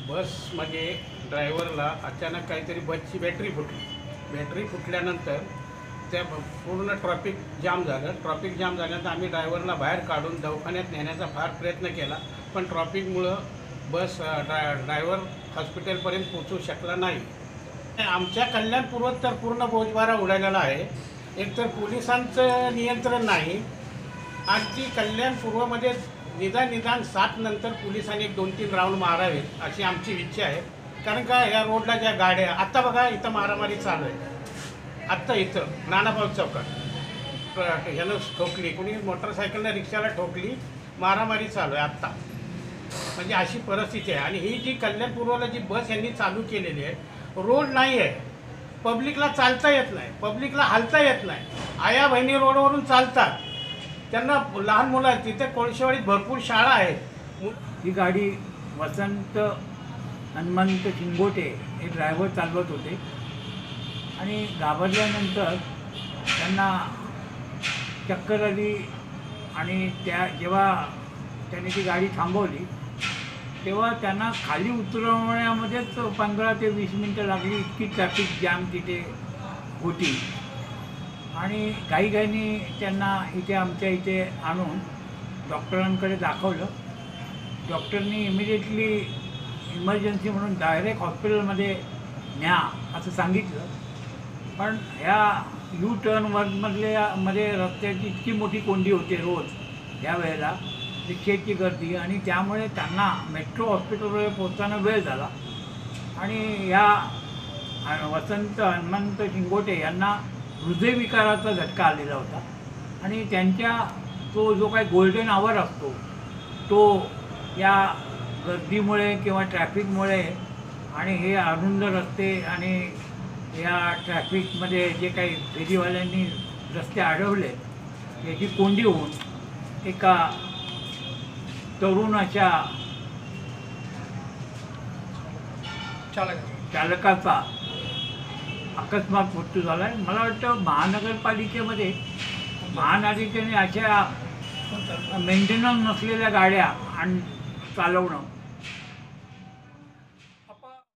बसमध्ये ड्रायव्हरला अचानक काहीतरी बसची बॅटरी फुटली. बॅटरी फुटल्यानंतर त्या ब- पूर्ण ट्रॉफिक जाम झालं. ट्रॉफिक जाम झाल्यानंतर आम्ही ड्रायव्हरला बाहेर काढून दवाखान्यात नेण्याचा फार प्रयत्न केला. पण ट्रॉफिकमुळं बस ड्राय ड्रायव्हर हॉस्पिटलपर्यंत पोचू शकला नाही. आमच्या कल्याणपूर्वत तर पूर्ण बोजबारा उडालेला आहे. एकतर पोलिसांचं नियंत्रण नाही. आणखी कल्याण पूर्वमध्ये निदान निदान सात नंतर पोलिसांनी एक दोन तीन राऊंड मारावेत अशी आमची इच्छा आहे. कारण का या रोडला ज्या गाड्या आत्ता बघा इथं मारामारी चालू आहे. आत्ता इथं नानाभाऊ चौकात. ह्यानं ठोकली कुणी मोटरसायकलनं रिक्षाला ठोकली मारामारी चालू आहे आत्ता म्हणजे अशी परिस्थिती आहे. आणि ही जी कल्याण पूर्वला जी बस यांनी चालू केलेली आहे रोड नाही आहे. पब्लिकला चालता येत नाही. पब्लिकला हालता येत नाही. आया बहिणी रोडवरून चालतात. त्यांना लहान मुलं आहेत तिथे कोळशेवाडीत भरपूर शाळा आहेत. ही गाडी वसंत हनुमंत शिंगोटे हे ड्रायव्हर चालवत होते. आणि घाबरल्यानंतर त्यांना चक्कर आली आणि त्या जेव्हा त्याने ती गाडी थांबवली तेव्हा त्यांना खाली उतरवण्यामध्येच पंधरा ते वीस मिनटं लागली इतकी ट्रॅफिक जॅम तिथे होती. आणि घाईघाईने त्यांना इथे आमच्या इथे आणून डॉक्टरांकडे दाखवलं. डॉक्टरनी इमिडिएटली इमर्जन्सी म्हणून डायरेक्ट हॉस्पिटलमध्ये न्या असं सांगितलं. पण ह्या यू टर्नवरमधल्या मध्ये रस्त्याची इतकी मोठी कोंडी होते रोज या वेळेला. रिक्षेची गर्दी आणि त्यामुळे त्यांना मेट्रो हॉस्पिटलवर पोहोचताना वेळ झाला. आणि या वसंत हनुमंत शिंगोटे यांना हृदयविकाराचा झटका आलेला होता. आणि त्यांच्या तो जो काही गोल्डन आवर असतो तो या गर्दीमुळे किंवा ट्रॅफिकमुळे आणि हे अरुंद रस्ते आणि या ट्रॅफिकमध्ये जे काही फेरीवाल्यांनी रस्ते अडवले याची कोंडी होऊन एका तरुणाच्या चालकाचा अकस्मात मृत्यू झाला आहे मला वाटतं महानगरपालिकेमध्ये महानगरपालिकेने अशा मेंटेनन्स नसलेल्या गाड्या आणि चालवणं